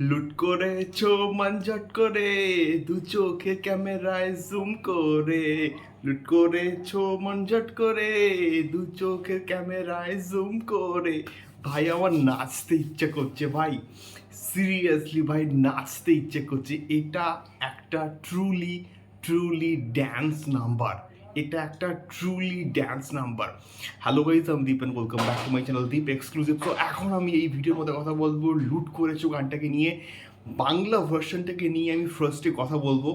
লুট করেছ মানজট করে। দু চোখে ক্যামেরায় জুম করে। লুট করেছ মনজট করে। দু চোখে ক্যামেরায় জুম করে। ভাই, আমার নাচতে ইচ্ছে করছে, ভাই। সিরিয়াসলি ভাই, নাচতে ইচ্ছে করছে। এটা একটা ট্রুলি ট্রুলি ড্যান্স নাম্বার এটা একটা truly dance number hello guys আমি Deep and welcome back to my channel Deep exclusive তো এখন আমি এই ভিডিওর মধ্যে কথা বলব লুট করেছ গানটাকে নিয়ে। বাংলা ভার্সনটাকে নিয়ে আমি ফার্স্টে কথা বলব।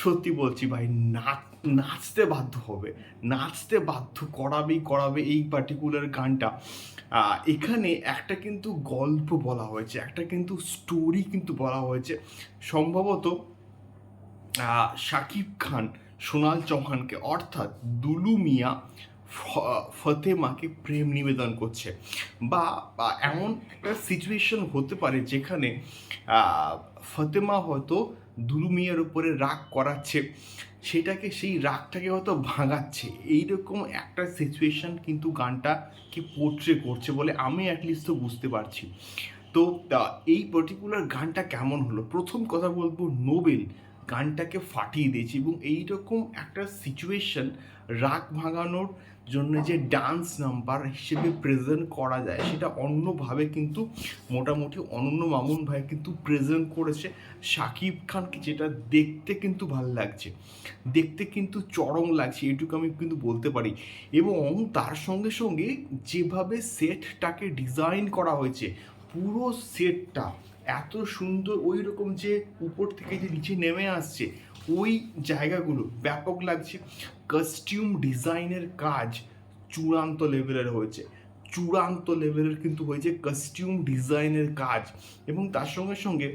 সত্যি বলছি ভাই, নাচ, নাচতে বাধ্য হবে। নাচতে বাধ্য, করাবেই করাবে এই পার্টিকুলার গানটা। এখানে একটা কিন্তু গল্প বলা হয়েছে, একটা কিন্তু স্টোরি কিন্তু বলা হয়েছে। সম্ভবত শাকিব খান সোনাল চৌহানকে, অর্থাৎ দুলু মিয়া ফতেমাকে প্রেম নিবেদন করছে। বা এমন একটা সিচুয়েশন হতে পারে যেখানে ফতেমা হয়তো দুলু মিয়ার উপরে রাগ করাচ্ছে। সেটাকে, সেই রাগটাকে হয়তো ভাঙাচ্ছে। এইরকম একটা সিচুয়েশন কিন্তু গানটাকে পোর্ট্রে করছে বলে আমি অ্যাটলিস্ট তো বুঝতে পারছি। তো এই পার্টিকুলার গানটা কেমন হলো? প্রথম কথা বলব নোবেল। গানটাকে ফাটিয়ে দিয়েছি এবং এইরকম একটা সিচুয়েশন রাগ ভাঙানোর জন্য যে ডান্স নাম্বার হিসেবে প্রেজেন্ট করা যায়, সেটা অন্যভাবে কিন্তু মোটামুটি অনন্য মামুন ভাই কিন্তু প্রেজেন্ট করেছে। শাকিব খানকে যেটা দেখতে কিন্তু ভালো লাগছে, দেখতে কিন্তু চরম লাগছে, এটুকু আমি কিন্তু বলতে পারি। এবং তার সঙ্গে সঙ্গে যেভাবে সেটটাকে ডিজাইন করা হয়েছে পুরো সেটটা এত সুন্দর ওই রকম যে উপর থেকে যে নিচে নেমে আসছে, ওই জায়গাগুলো ব্যাপক লাগছে। কস্টিউম ডিজাইনের কাজ চূড়ান্ত লেভেলের হয়েছে। চূড়ান্ত লেভেলের কিন্তু হয়েছে কস্টিউম ডিজাইনের কাজ। এবং তার সঙ্গে সঙ্গে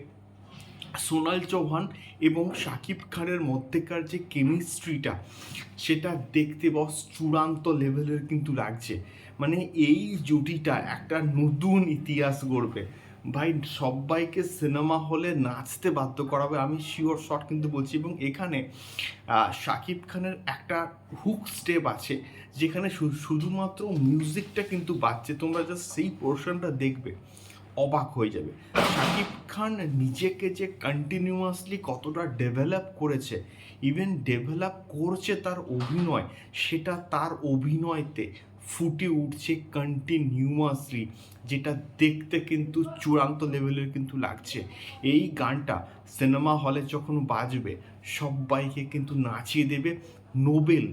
সোনাল চৌহান এবং শাকিব খানের মধ্যেকার যে কেমিস্ট্রিটা সেটা দেখতে বস চূড়ান্ত লেভেলের কিন্তু লাগছে। মানে এই জুটিটা একটা নতুন ইতিহাস গড়বে। ভাই, সবাইকে সিনেমা হলে নাচতে বাধ্য করাবে, আমি শিওর শট কিন্তু বলছি। এবং এখানে শাকিব খানের একটা হুক স্টেপ আছে, যেখানে শুধুমাত্র মিউজিকটা কিন্তু বাজছে। তোমরা জাস্ট সেই পোর্শনটা দেখবে, অবাক হয়ে যাবে। শাকিব খান নিজেকে যে কন্টিনিউয়াসলি কতটা ডেভেলপ করেছে ইভেন ডেভেলপ করছে তার অভিনয়, সেটা তার অভিনয়তে ফুটে উঠছে কন্টিনিউয়াসলি যেটা দেখতে কিন্তু চূড়ান্ত লেভেলের কিন্তু লাগছে। এই গানটা সিনেমা হলে যখন বাজবে, সবাইকে কিন্তু নাচিয়ে দেবে। Noble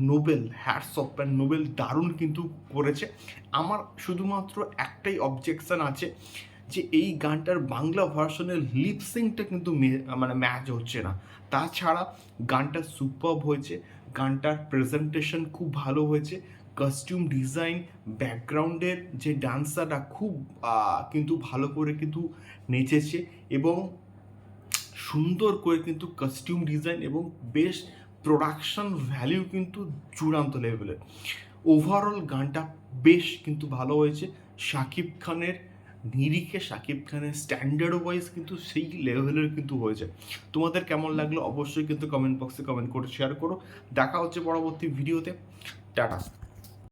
Noble hats off and Noble দারুণ কিন্তু করেছে। আমার শুধুমাত্র একটাই অবজেকশন আছে যে এই গানটার বাংলা ভার্সনের লিপসিংটা কিন্তু মানে ম্যাচ হচ্ছে না। তাছাড়া গানটা সুপার হয়েছে, গানটার প্রেজেন্টেশন খুব ভালো হয়েছে। কস্টিউম ডিজাইন ব্যাকগ্রাউন্ডের যে ডান্সারটা খুব কিন্তু ভালো করে কিন্তু নেচেছে এবং সুন্দর করে কিন্তু কস্টিউম ডিজাইন এবং বেশ প্রোডাকশন ভ্যালিউ কিন্তু চূড়ান্ত লেভেলের ওভারঅল গানটা বেশ কিন্তু ভালো হয়েছে। শাকিব খানের নিরিখে শাকিব খানের স্ট্যান্ডার্ড ওয়াইজ কিন্তু সেই লেভেলের কিন্তু হয়েছে। তোমাদের কেমন লাগল অবশ্যই কিন্তু কমেন্ট বক্সে কমেন্ট করে শেয়ার করো। দেখা হচ্ছে পরবর্তী ভিডিওতে টাটা।